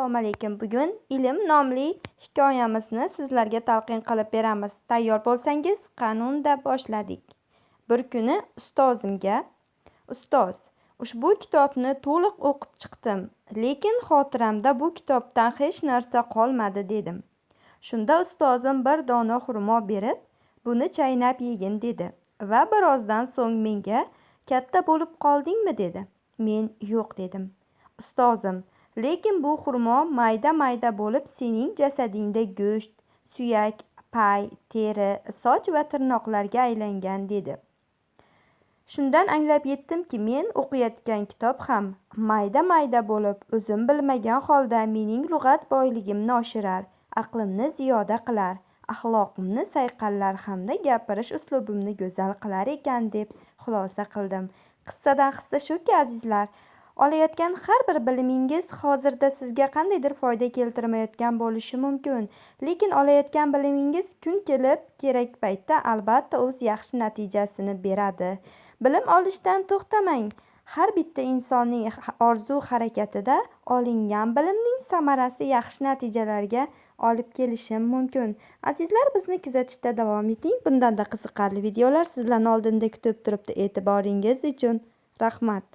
Assalomu alaykum. Bugun ilm nomli hikoyamizni sizlarga talqin qilib beramiz. Tayyor bo'lsangiz, qanunda boshladik. Bir kuni ustozimga: "Ustoz, ushbu kitobni to'liq o'qib chiqdim, lekin xotiramda bu kitobdan hech narsa qolmadi" dedim. Shunda ustozim bir dona xurmo berib, "Buni chaynab yegin" dedi va birozdan so'ng menga: "Katta bo'lib qoldingmi?" dedi. Men "Yo'q" dedim. Ustozim: "Lekin bu xurmo mayda-mayda bo'lib sening jasadingda go'sht, suyak, pay, teri, soch va tirnoqlarga aylangan" dedi. Shundan anglab yetdimki, men o'qiyotgan kitob ham mayda-mayda bo'lib, o'zim bilmagan holda mening lug'at boyligimni oshirar, aqlimni ziyoda qilar, axloqimni sayqallar hamda gapirish uslubimni go'zal qilar ekan deb xulosa qildim. Qissadan hissa shuki, azizlar, olayotgan har bir bilimingiz hozirda sizga qandaydir foyda keltirmayotgan bo'lishi mumkin, lekin olayotgan bilimingiz kun kelib, kerak paytda albatta o'z yaxshi natijasini beradi. Bilim olishdan to'xtamang. Har bitta insonning orzu-harakatida olingan bilimning samarasi yaxshi natijalarga olib kelishi mumkin. Azizlar, bizni kuzatishda davom eting. Bundanda qiziqarli videolar sizlarni oldinda kutib turibdi. E'tiboringiz uchun rahmat.